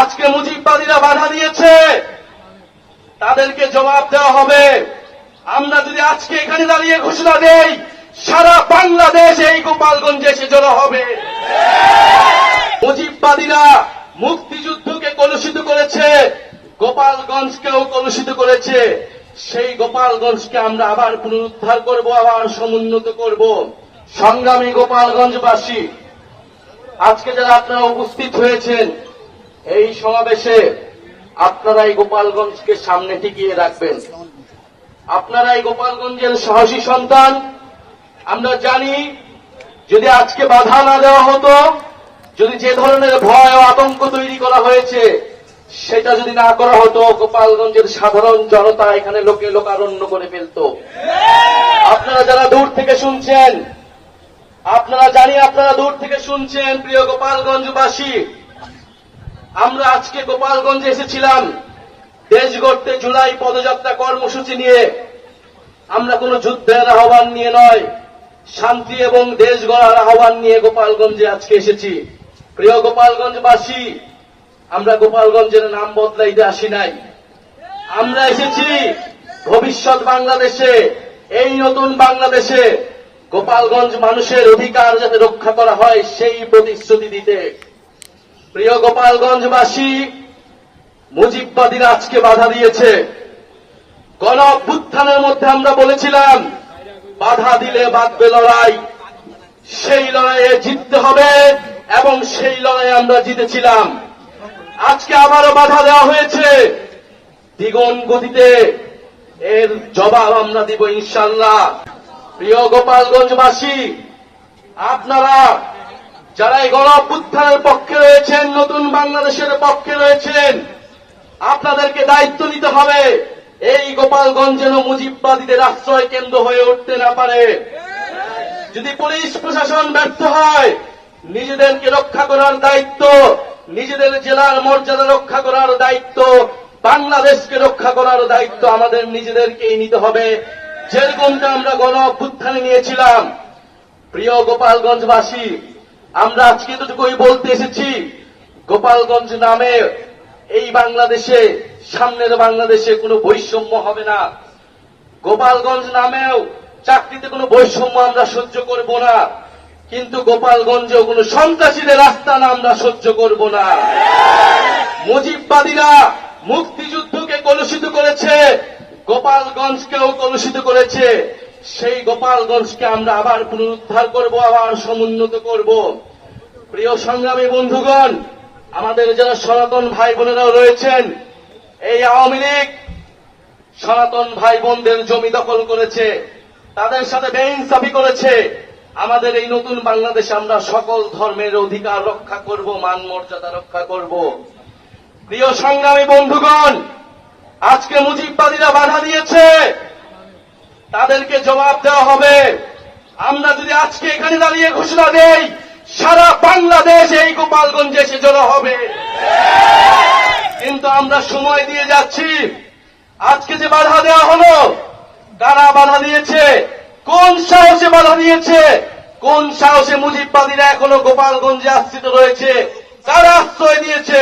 আজকে মুজিববাদীরা বাধা দিয়েছে। তাদেরকে জবাব দেওয়া হবে। আমরা যদি আজকে এখানে দাঁড়িয়ে ঘোষণা দেই, সারা বাংলাদেশ এই গোপালগঞ্জে এসে জড়ো হবে। মুজিববাদীরা মুক্তিযুদ্ধকে কলুষিত করেছে, গোপালগঞ্জকেও কলুষিত করেছে। সেই গোপালগঞ্জকে আমরা আবার পুনরুদ্ধার করব, আবার সমুন্নত করব। সংগ্রামী গোপালগঞ্জবাসী, আজকে যারা আপনারা উপস্থিত হয়েছেন এই সমাবেশে আপনারা এই গোপালগঞ্জকে সামনে টিকিয়ে রাখবেন। আপনারা এই গোপালগঞ্জের সাহসী সন্তান। আমরা জানি, যদি আজকে বাধা না দেওয়া হতো, যদি যে ধরনের ভয় ও আতঙ্ক তৈরি করা হয়েছে, সেটা যদি না করা হতো, গোপালগঞ্জের সাধারণ জনতা এখানে লোকে লোকারণ্য করে ফেলত। আপনারা যারা দূর থেকে শুনছেন, আপনারা জানি, আপনারা দূর থেকে শুনছেন, প্রিয় গোপালগঞ্জবাসী। আমরা আজকে গোপালগঞ্জে এসেছিলাম। দেশ গড়তে জুলাই পদযাত্রা কর্মসূচি নিয়ে। আমরা কোনো যুদ্ধের আহ্বান নিয়ে নয়, শান্তি এবং দেশ গড়ার আহ্বান নিয়ে গোপালগঞ্জে আজকে এসেছি। প্রিয় গোপালগঞ্জবাসী, আমরা গোপালগঞ্জের নাম বদলাইতে আসি নাই। আমরা এসেছি ভবিষ্যৎ বাংলাদেশে, এই নতুন বাংলাদেশে। গোপালগঞ্জ মানুষের অধিকার যাতে রক্ষা করা হয়, সেই প্রতিশ্রুতি দিতে। প্রিয় গোপালগঞ্জবাসী, মুজিববাদীরা আজকে বাধা দিয়েছে। গণ অভ্যুত্থানের মধ্যে আমরা বলেছিলাম, বাধা দিলে বাঁধবে লড়াই। সেই লড়াইয়ে জিততে হবে এবং সেই লড়াইয়ে আমরা জিতেছিলাম। আজকে আবারও বাধা দেওয়া হয়েছে। দ্বিগুণ গতিতে এর জবাব আমরা দিব ইনশাল্লাহ প্রিয় গোপালগঞ্জবাসী, আপনারা যারা এই গণ পক্ষে রয়েছেন, নতুন বাংলাদেশের পক্ষে রয়েছেন, আপনাদেরকে দায়িত্ব নিতে হবে। এই গোপালগঞ্জ যেন মুজিববাদীদের আশ্রয় কেন্দ্র হয়ে উঠতে না পারে। যদি পুলিশ প্রশাসন ব্যর্থ হয়, নিজেদেরকে রক্ষা করার দায়িত্ব, নিজেদের জেলার মর্যাদা রক্ষা করার দায়িত্ব, বাংলাদেশকে রক্ষা করার দায়িত্ব আমাদের নিজেদেরকেই নিতে হবে। যেরকমটা আমরা গণ অভ্যুত্থানে নিয়েছিলাম। প্রিয় গোপালগঞ্জবাসী আমরা আজকে এতটুকুই বলতে এসেছি, গোপালগঞ্জ নামে এই বাংলাদেশে, সামনের বাংলাদেশে কোনো বৈষম্য হবে না। গোপালগঞ্জ নামেও চাকরিতে কোনো বৈষম্য আমরা সহ্য করব না, কিন্তু গোপালগঞ্জেও কোনো সন্ত্রাসীদের রাস্তা না আমরা সহ্য করব না। মুজিববাদীরা মুক্তিযুদ্ধকে কলুষিত করেছে, গোপালগঞ্জকেও কলুষিত করেছে। সেই গোপালগঞ্জকে আমরা আবার পুনরুদ্ধার করব, আবার সমুন্নত করব। প্রিয় সংগ্রামী বন্ধুগণ, আমাদের যারা সনাতন ভাই বোনেরাও রয়েছেন, এই আওয়ামী লীগ সনাতন ভাই বোনদের জমি দখল করেছে, তাদের সাথে বেইনসাফি করেছে। আমাদের এই নতুন বাংলাদেশে আমরা সকল ধর্মের অধিকার রক্ষা করব, মান মর্যাদা রক্ষা করব। প্রিয় সংগ্রামী বন্ধুগণ, আজকে মুজিববাদীরা বাধা দিয়েছে। তাদেরকে জবাব দেওয়া হবে। আমরা যদি আজকে এখানে দাঁড়িয়ে ঘোষণা দেই, সারা বাংলাদেশ এই গোপালগঞ্জে এসে জড়ো হবে। কিন্তু আমরা সময় দিয়ে যাচ্ছি। আজকে যে বাধা দেওয়া হলো, কারা বাধা দিয়েছে? কোন সাহসে বাধা দিয়েছে? কোন সাহসে মুজিববাদীরা এখনও গোপালগঞ্জে আশ্রিত রয়েছে? কারা আশ্রয় দিয়েছে?